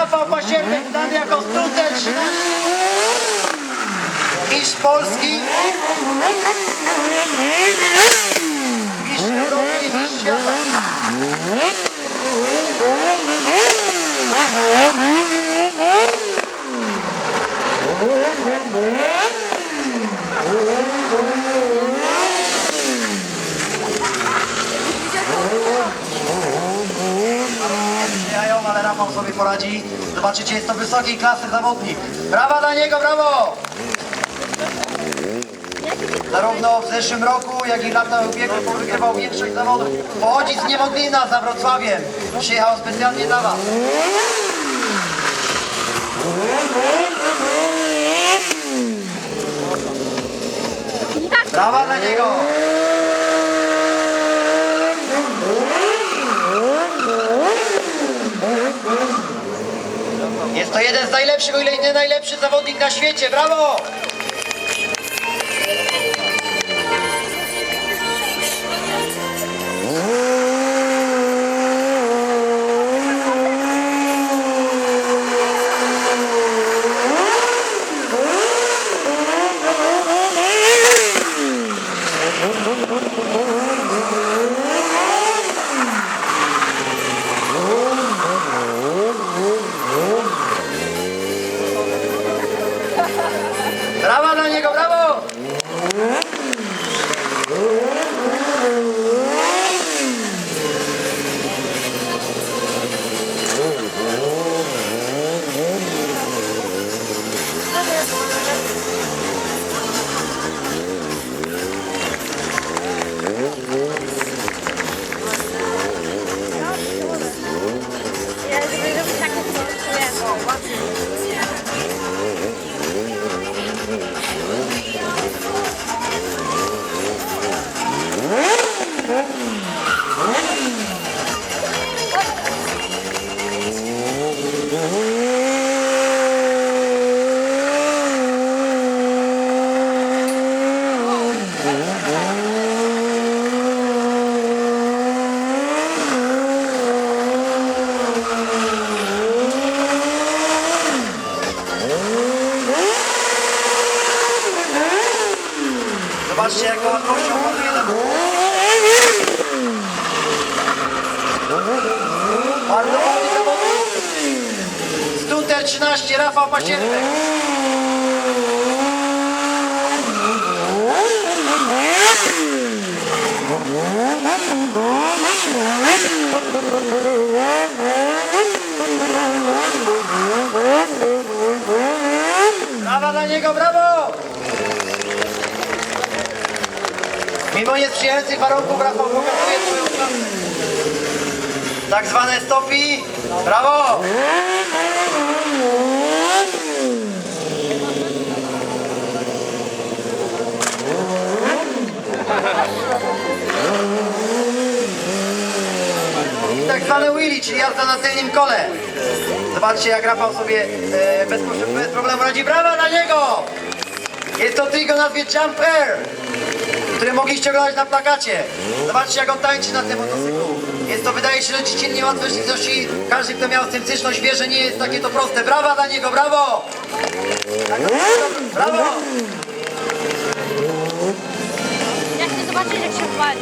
Rafał Pasierbek znany jako Stuter 13. Mistrz Polski. Mistrz Europy i mistrz świata. Przyjają, ale Rafał sobie poradzi. Zobaczycie, jest to wysokiej klasy zawodnik. Brawa dla niego, brawo! Zarówno w zeszłym roku, jak i w latach ubiegłych wygrywał większość zawodów. Pochodzi z Niemodlina za Wrocławiem. Przyjechał specjalnie dla Was. Brawa dla niego! Jeden z najlepszych, o ile nie najlepszy zawodnik na świecie. Brawo! Zobaczcie, jaką łatwością ładuje na Bardzo ładny zawodnik. Stunter 13, Rafał Pasierbek. Brawa dla niego, brawo! Mimo niesprzyjających warunków Rafał pokazuje swoją. Tak zwane stopi. Brawo! I tak zwane wheelie, czyli jazda na tylnym kole. Zobaczcie jak Rafał sobie e, bez, bez problemu radzi. Brawa dla niego! Jest to trik o nazwie Jump Air które mogliście oglądać na plakacie. Zobaczcie, jak on tańczy na tym motocyklu. Jest to, wydaje się, że dziecinnie łatwe rzeczywistości. Każdy, kto miał z tym styczność, wie, że nie jest takie to proste. Brawa dla niego, brawo! Brawo! Ja chcę zobaczyć jak się upali.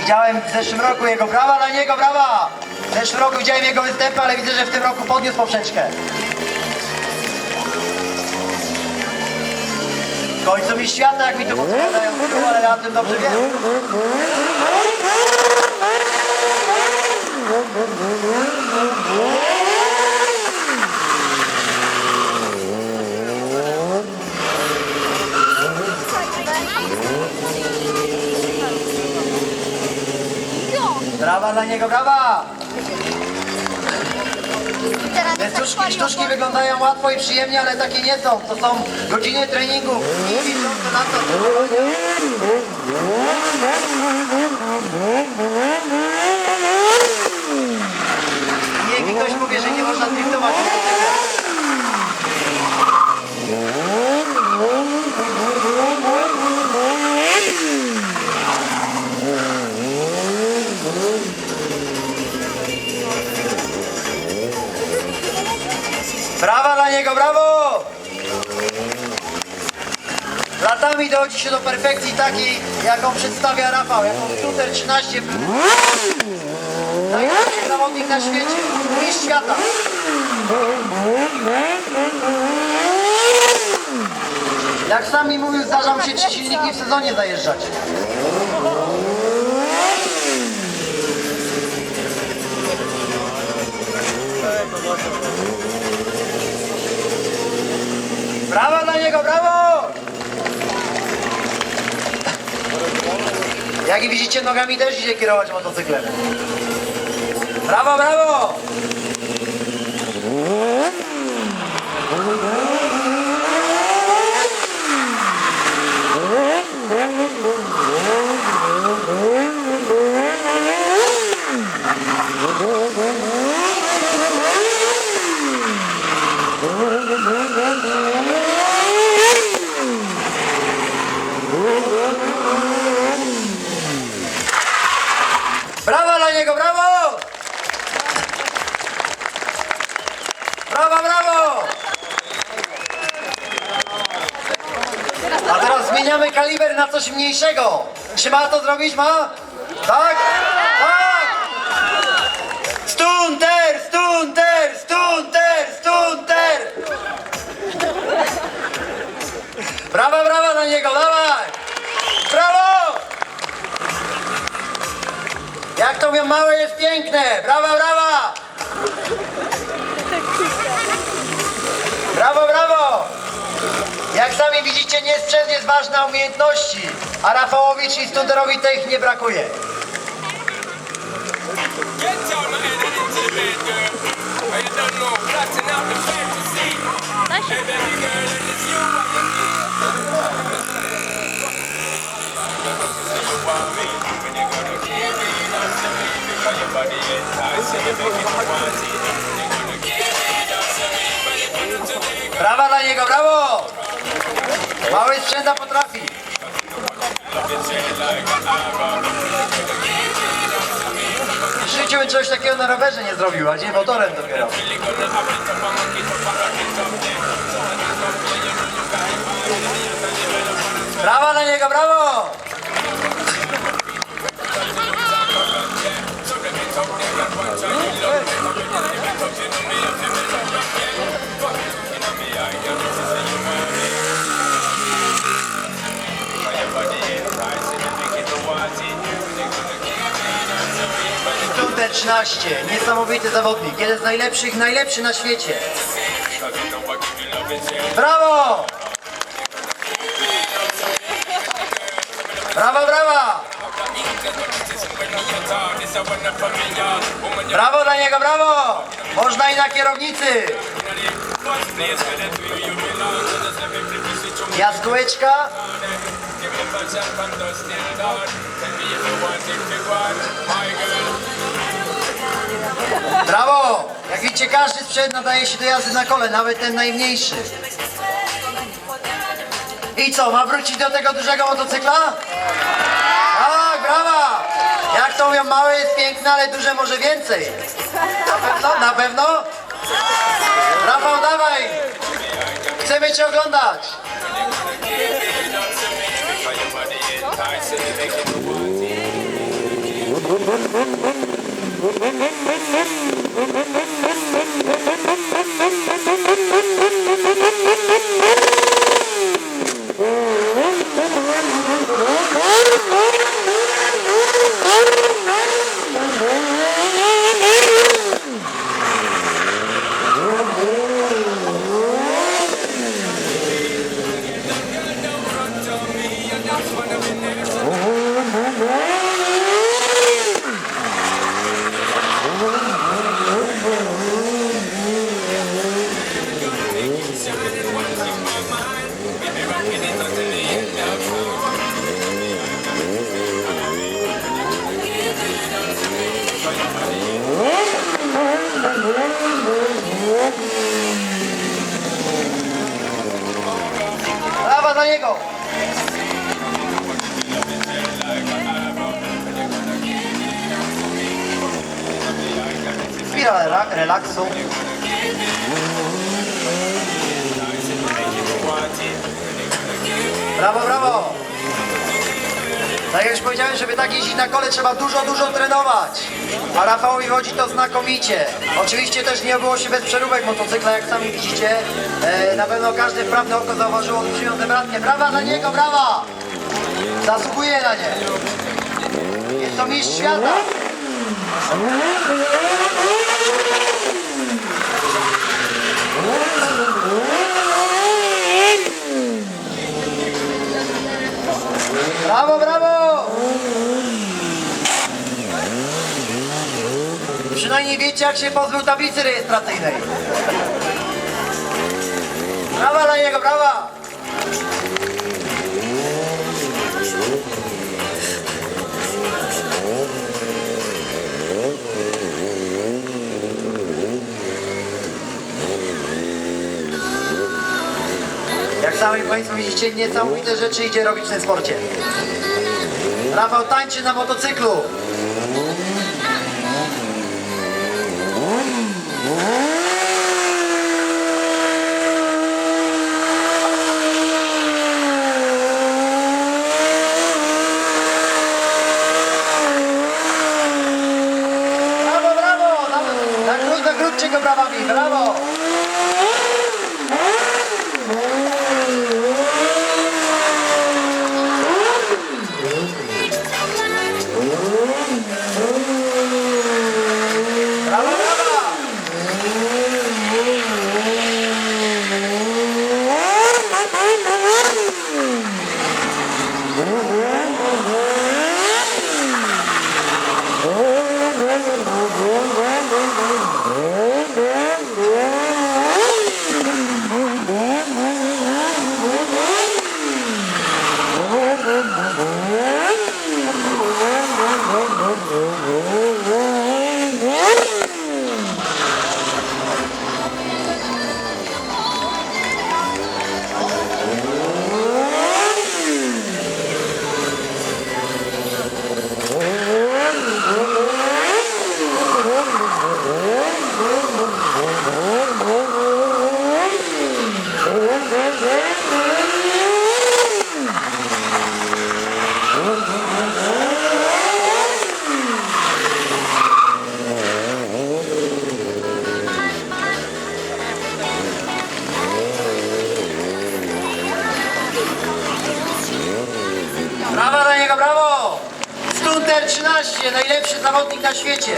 Widziałem w zeszłym roku jego brawa dla niego, brawa! W zeszłym roku widziałem jego występy, ale widzę, że w tym roku podniósł poprzeczkę. Mi świata, jak mi to podpowiadają, ale ja o tym dobrze wiem. Brawa dla niego, brawa! Te sztuczki, sztuczki wyglądają łatwo i przyjemnie, ale takie nie są. To są godziny treningu i na to. Niech ktoś powie, że nie można driftować. Niego, brawo! Latami dochodzi się do perfekcji takiej, jaką przedstawia Rafał, jaką Shooter 13 Najlepszy zawodnik na świecie, mistrz świata. Jak sami mówił, zdarza mu się trzy silniki w sezonie zajeżdżać. Niego, brawo! Jak widzicie, nogami też idzie kierować motocyklem. Brawo! Brawo dla niego, brawo! Brawo, brawo! A teraz zmieniamy kaliber na coś mniejszego. Czy ma to zrobić? Ma? Tak? Tak! Stunter, stunter, stunter, stunter! Brawa, brawa dla niego, dawaj! Brawo! Jak to mówią, małe jest piękne! Brawa, brawa! Widzicie, nie sprzęt jest ważny, a umiejętności. A Rafałowi czy Studerowi tych nie brakuje. Mały sprzęta potrafi. W życiu bym takiego na rowerze nie zrobił, a nie motorem dopiero. Brawa dla niego, brawo! 13, niesamowity zawodnik, jeden z najlepszych, najlepszy na świecie. Brawo! Brawa, brawa! Brawo dla niego, brawo! Można i na kierownicy! Jaskółeczka. Brawo! Jak widzicie, każdy sprzęt nadaje się do jazdy na kole, nawet ten najmniejszy. I co, ma wrócić do tego dużego motocykla? Tak, brawa! Jak to mówią, małe jest piękne, ale duże może więcej. Na pewno? Na pewno? Rafał, dawaj! Chcemy Cię oglądać! Brawa Powiedziałem, żeby tak jeździć na kole trzeba dużo, dużo trenować. A Rafałowi chodzi to znakomicie. Oczywiście też nie było się bez przeróbek motocykla, jak sami widzicie. E, na pewno każde wprawne oko zauważyło olbrzymią bratkę. Brawa dla niego, brawa! Zasługuje na nie. Jest to mistrz świata. Wiecie, jak się pozbył tablicy rejestracyjnej. Brawa dla niego, brawa! Jak sami Państwo widzicie, niesamowite rzeczy idzie robić w tym sporcie. Rafał tańczy na motocyklu. Na świecie.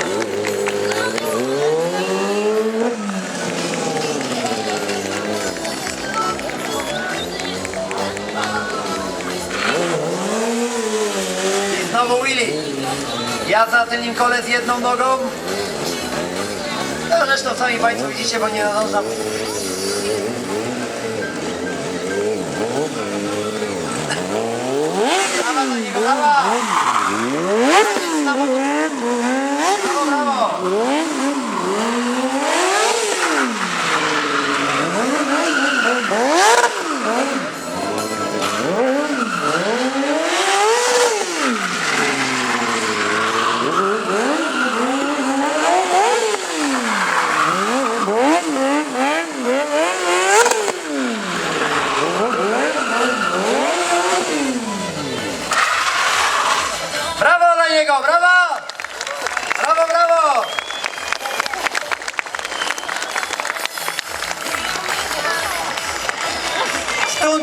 I znowu Willy. Jazda na tylnym kole z jedną nogą. No zresztą sami Państwo widzicie, bo nie nadążam. Brawa dla niego, brawa! Brawo,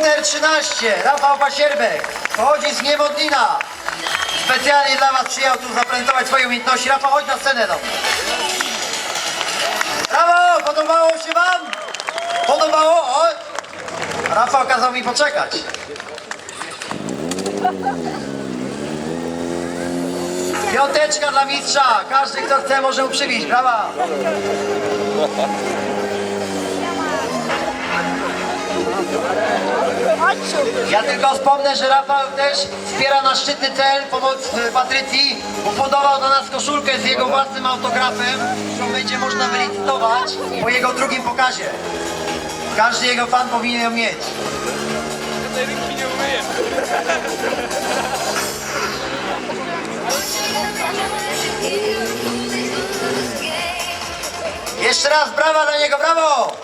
Stunter 13, Rafał Pasierbek, pochodzi z Niewodlina. Specjalnie dla Was przyjechał tu zaprezentować swoje umiejętności. Rafał, chodź na scenę do mnie. Brawo! Podobało się Wam? Podobało? O! Rafał kazał mi poczekać. Piąteczka dla mistrza. Każdy, kto chce, może mu przybić. Brawa. Ja tylko wspomnę, że Rafał też wspiera nasz szczytny cel, pomoc e, Patrycji. Upodował do nas koszulkę z jego własnym autografem, którą będzie można wylicytować po jego drugim pokazie. Każdy jego fan powinien ją mieć. Jeszcze raz brawa dla niego, brawo!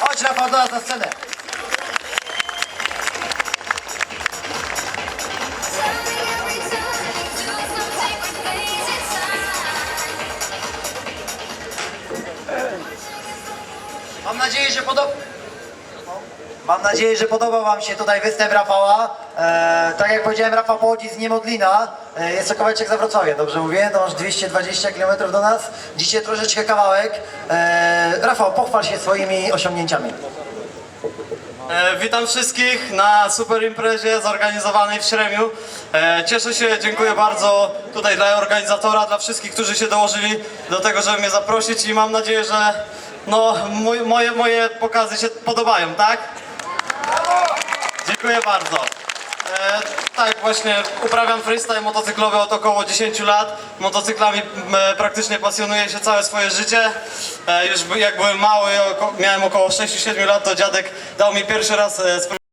Chodź Rafał do nas na scenę. Mam nadzieję, że podobał Wam się tutaj występ Rafała. E, tak jak powiedziałem, Rafał pochodzi z Niemodlina. E, jest to kawałeczek za Wrocławie, dobrze mówię? To masz 220 km do nas. Dzisiaj troszeczkę kawałek. E, Rafał, pochwal się swoimi osiągnięciami. E, witam wszystkich na super imprezie zorganizowanej w Śremiu. E, cieszę się, dziękuję bardzo tutaj dla organizatora, dla wszystkich, którzy się dołożyli do tego, żeby mnie zaprosić i mam nadzieję, że no, moje, moje pokazy się podobają, tak? Dziękuję bardzo. E, tak, właśnie uprawiam freestyle motocyklowy od około 10 lat. Motocyklami e, praktycznie pasjonuję się całe swoje życie. E, już jak byłem mały, oko, miałem około 6-7 lat, to dziadek dał mi pierwszy raz e,